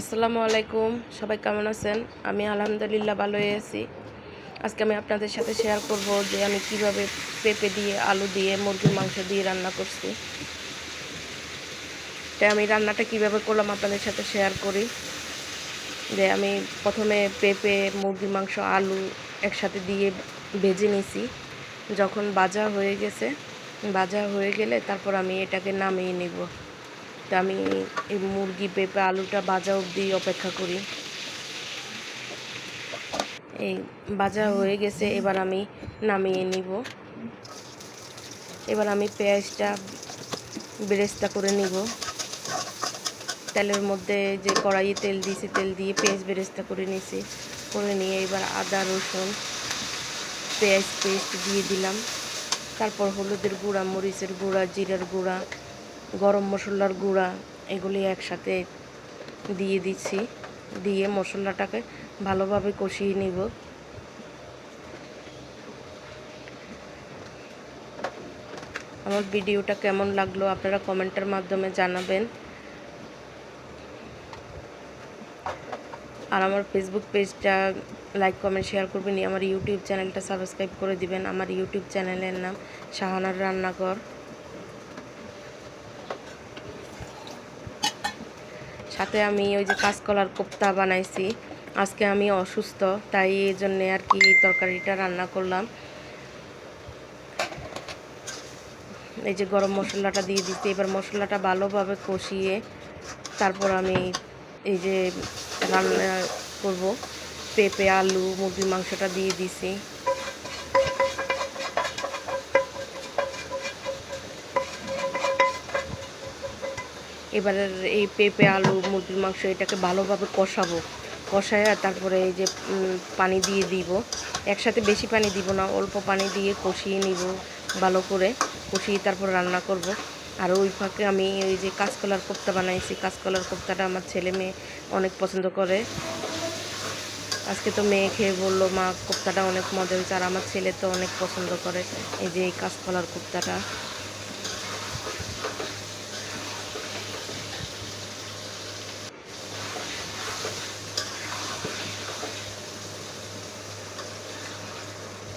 আসসালামু আলাইকুম, সবাই কেমন আছেন? আমি আলহামদুলিল্লাহ ভালোই আছি। আজকে আমি আপনাদের সাথে শেয়ার করব যে আমি কীভাবে পেঁপে দিয়ে, আলু দিয়ে, মুরগির মাংস দিয়ে রান্না করছি। তাই আমি রান্নাটা কীভাবে করলাম আপনাদের সাথে শেয়ার করি। যে আমি প্রথমে পেঁপে, মুরগির মাংস, আলু একসাথে দিয়ে ভেজে নিছি। যখন বাজা হয়ে গেছে বাজা হয়ে গেলে তারপর আমি এটাকে নামিয়ে নিব। তা আমি এই মুরগি পেঁপে আলুটা ভাজা অবধি অপেক্ষা করি। এই ভাজা হয়ে গেছে, এবার আমি নামিয়ে নিব। এবার আমি পেঁয়াজটা বেরেস্তা করে নিব। তেলের মধ্যে যে কড়াইয়ে তেল দিয়েছি, তেল দিয়ে পেঁয়াজ বেরেস্তা করে নিয়েছি। করে নিয়ে এবার আদা, রসুন, পেঁয়াজ পেস্ট দিয়ে দিলাম। তারপর হলুদের গুঁড়া, মরিচের গুঁড়া, জিরার গুঁড়া গরম মশলার গুঁড়া এগুলি একসাথে দিয়ে দিচ্ছি। দিয়ে মশলাটাকে ভালোভাবে কষিয়ে নিব। আমার ভিডিওটা কেমন লাগল আপনারা কমেন্টের মাধ্যমে জানাবেন। আর আমার ফেসবুক পেজটা লাইক কমেন্ট শেয়ার করবেন আমার ইউটিউব চ্যানেলটা সাবস্ক্রাইব করে দিবেন। আমার ইউটিউব চ্যানেলের নাম শাহানার রান্নাঘর। সাথে আমি ওই যে কাঁচকলার কোপ্তা বানাইছি। আজকে আমি অসুস্থ, তাই এই জন্যে আর কি তরকারিটা রান্না করলাম। এই যে গরম মশলাটা দিয়ে দিচ্ছি এবার মশলাটা ভালোভাবে কষিয়ে তারপর আমি এই যে রান্না করব। পেঁপে, আলু, মুরগির মাংসটা দিয়ে দিছি। এবারে এই পেঁপে, আলু, মুরগির মাংস এটাকে ভালোভাবে কষাবো। কষায় তারপরে এই যে পানি দিয়ে দিব। একসাথে বেশি পানি দিব না, অল্প পানি দিয়ে কষিয়ে নিব ভালো করে। কষিয়ে তারপর রান্না করব। আর ওই ফাঁকে আমি ওই যে কাঁচকলার কোপ্তা বানাইছি। কাঁচকলার কোপ্তাটা আমার ছেলে মেয়ে অনেক পছন্দ করে। আজকে তো মেয়ে খেয়ে বলল, মা, কোপ্তাটা অনেক মজা হয়েছে। আর আমার ছেলে তো অনেক পছন্দ করে এই যে এই কাঁচকলার কোপ্তাটা।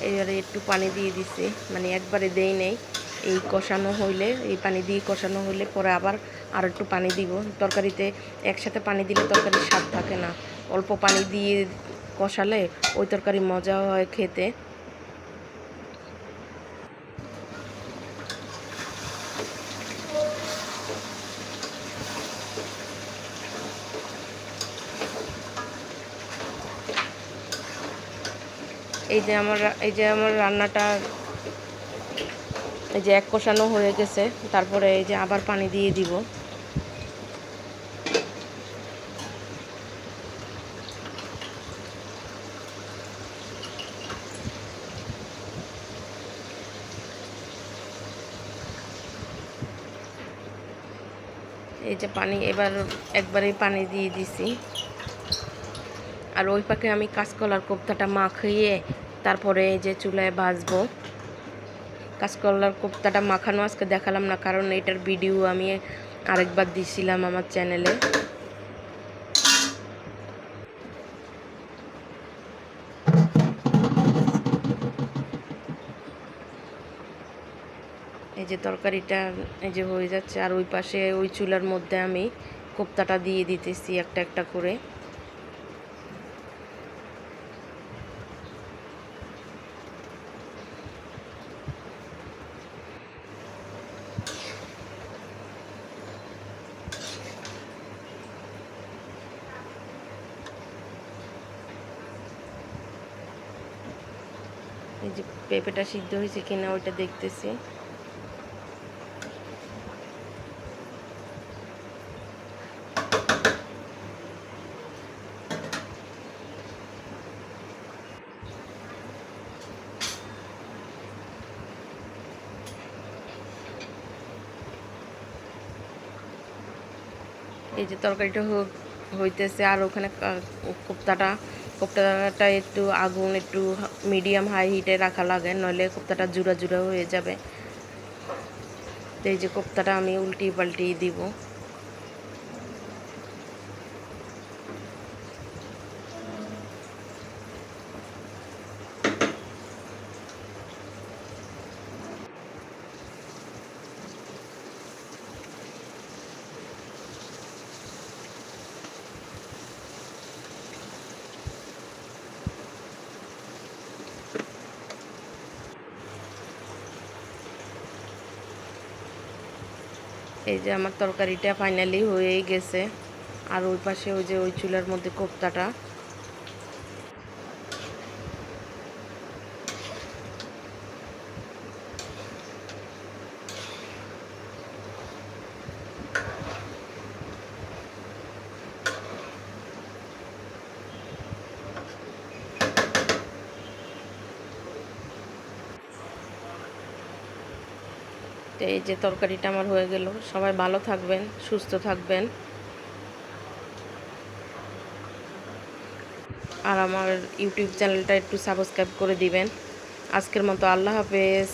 এবারে একটু পানি দিয়ে দিছে। মানে একবারে দেই নেই। এই কষানো হইলে, এই পানি দিয়ে কষানো হইলে পরে আবার আর একটু পানি দিব। তরকারিতে একসাথে পানি দিলে তরকারির স্বাদ থাকে না। অল্প পানি দিয়ে কষালে ওই তরকারি মজা হয় খেতে। এই যে আমার এই যে আমার রান্নাটা এই যে এক কষানো হয়ে গেছে, তারপরে এই যে আবার পানি দিয়ে দিব। এই যে পানি, এবার একবারেই পানি দিয়ে দিছি। আর ওই পাকে আমি কাঁচকলার কোপ্তাটা মাখিয়ে তারপরে এই যে চুলায় ভাজবো। কাঁচকলার কোপ্তাটা মাখানো আজকে দেখালাম না, কারণ এটার ভিডিও আমি আরেকবার দিছিলাম আমার চ্যানেলে। এই যে তরকারিটা এই যে হয়ে যাচ্ছে, আর ওই পাশে ওই চুলার মধ্যে আমি কোপ্তাটা দিয়ে দিতেছি একটা একটা করে। এই যে পেঁপেটা সিদ্ধ হয়েছে কিনা ওইটা দেখতেছি। এই যে তরকারিটা হইতেছে আর ওখানে কোপ্তাটা কোপ্তাটা একটু আগুন একটু মিডিয়াম হাই হিটে রাখা লাগে, নইলে কোপ্তাটা জুড়া জুড়া হয়ে যাবে। এই যে কোপ্তাটা আমি উল্টি পাল্টি দিব। এই যে আমার তরকারিটা ফাইনালি হয়েই গেছে। আর ওই পাশে ওই যে ওই চুলার মধ্যে কোপ্তাটা। তো এই যে তরকারিটা আমার হয়ে গেল। সবাই ভালো থাকবেন, সুস্থ থাকবেন। আর আমার ইউটিউব চ্যানেলটা একটু সাবস্ক্রাইব করে দিবেন। আজকের মতো আল্লাহ হাফেজ।